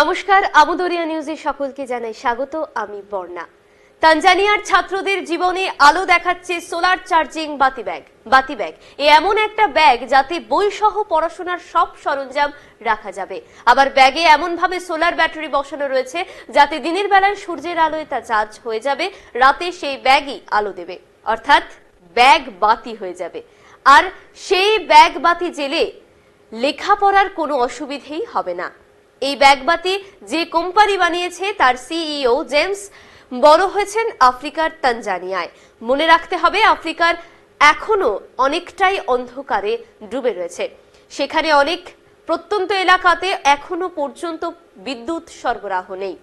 নমস্কার, আমদরিয়া নিউজে সকলকে জানাই স্বাগত, আমি বর্ণা। তানজানিয়ার ছাত্রদের জীবনে আলো দেখাচ্ছে সোলার চার্জিং বাতি ব্যাগ। বাতি ব্যাগ, এ এমন একটা ব্যাগ যাতে বই সহ পড়াশোনার সব সরঞ্জাম রাখা যাবে। আবার ব্যাগে এমন ভাবে সোলার ব্যাটারি বসানো রয়েছে যাতে দিনের বেলায় সূর্যের আলোয় তা চার্জ হয়ে যাবে, রাতে সেই ব্যাগই আলো দেবে। অর্থাৎ ব্যাগ বাতি হয়ে যাবে। আর সেই ব্যাগ বাতি জেলে লেখাপড়ার কোনো অসুবিধেই হবে না। এই ব্যাগবাতি যে কোম্পানি বানিয়েছে তার সিইও জেমস বড় হয়েছেন আফ্রিকার তানজানিয়ায়। মনে রাখতে হবে আফ্রিকার এখনও অনেকটাই অন্ধকারে ডুবে রয়েছে। সেখানে অনেক প্রত্যন্ত এলাকাতে এখনও পর্যন্ত বিদ্যুৎ সরবরাহ নেই।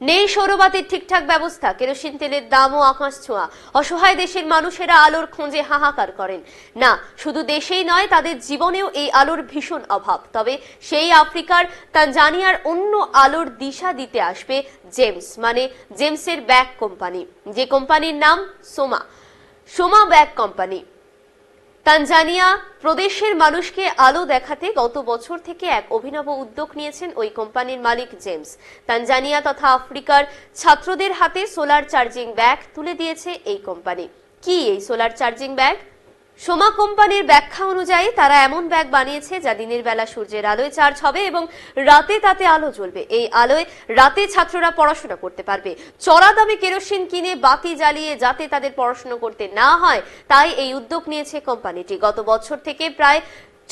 নেই সৌরবাতির ঠিকঠাক ব্যবস্থা, কেরোসিন তেলের দামও আকাশ ছোঁয়া। অসহায় দেশের মানুষেরা আলোর খোঁজে হাহাকার করেন। না, শুধু দেশেই নয়, তাদের জীবনেও এই আলোর ভীষণ অভাব। তবে সেই আফ্রিকার তানজানিয়ার অন্য আলোর দিশা দিতে আসবে জেমস মানে জেমসের ব্যাগ কোম্পানি। যে কোম্পানির নাম Soma. Soma bag company. Tanzania প্রদেশের মানুষকে আলো দেখাতে গত বছর থেকে এক অভিনব উদ্যোগ নিয়েছেন ওই কোম্পানির মালিক জেমস। তানজানিয়া তথা আফ্রিকার ছাত্রদের হাতে সোলার চার্জিং ব্যাগ তুলে দিয়েছে এই কোম্পানি। কি এই সোলার চার্জিং ব্যাগ? সোমা কোম্পানির ব্যাখ্যা অনুযায়ী তারা এমন ব্যাগ বানিয়েছে যা দিনের বেলা সূর্যের আলোয় চার্জ হবে এবং রাতে তাতে আলো জ্বলবে। এই আলোয় রাতে ছাত্ররা পড়াশোনা করতে পারবে। চড়া দামে কেরোসিন কিনে বাতি জ্বালিয়ে যাতে তাদের পড়াশোনা করতে না হয়, তাই এই উদ্যোগ নিয়েছে কোম্পানিটি। গত বছর থেকে প্রায়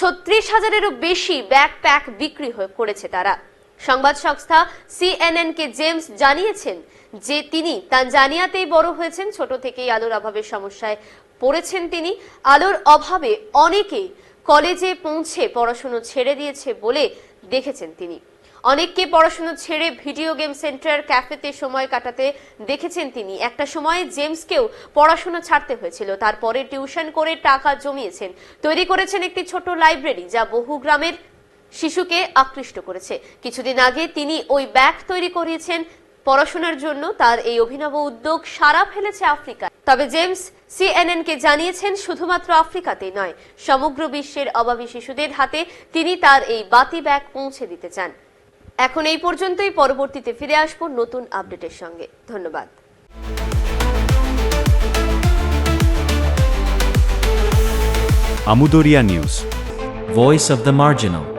ছত্রিশ হাজারেরও বেশি ব্যাগ প্যাক বিক্রি করেছে তারা। সংবাদ সংস্থা সিএনএন কে জেমস জানিয়েছেন যে তিনি তানজানিয়াতেই বড় হয়েছেন। ছোট থেকেই আলোর অভাবের সমস্যায় পড়েছেন তিনি। আলোর অভাবে অনেকেই কলেজে পৌঁছে পড়াশুনো ছেড়ে দিয়েছে বলে দেখেছেন তিনি। অনেককে পড়াশুনো ছেড়ে ভিডিও গেম সেন্টার, ক্যাফেতে সময় কাটাতে দেখেছেন তিনি। একটা সময়ে জেমসকেও পড়াশোনা ছাড়তে হয়েছিল। তারপরে টিউশন করে টাকা জমিয়েছেন। তৈরি করেছেন একটি ছোট লাইব্রেরি যা বহু গ্রামের শিশুকে আকৃষ্ট করেছে। কিছুদিন আগে তিনি ওই ব্যাগ তৈরি করিয়েছেন পড়াশোনার জন্য তার এই অভিনব উদ্যোগ সারা ফেলেছে আফ্রিকা তবে জেমস সিএনএন কে জানিয়েছেন, শুধুমাত্র আফ্রিকাতেই নয়, সমগ্র বিশ্বের অভাবী শিশুদের হাতে তিনি তার এই বাতি ব্যাগ পৌঁছে দিতে চান এখন এই পর্যন্তই, পরবর্তীতে ফিরে আসব নতুন আপডেটের সঙ্গে ধন্যবাদ Amudoria News. Voice of the Marginal.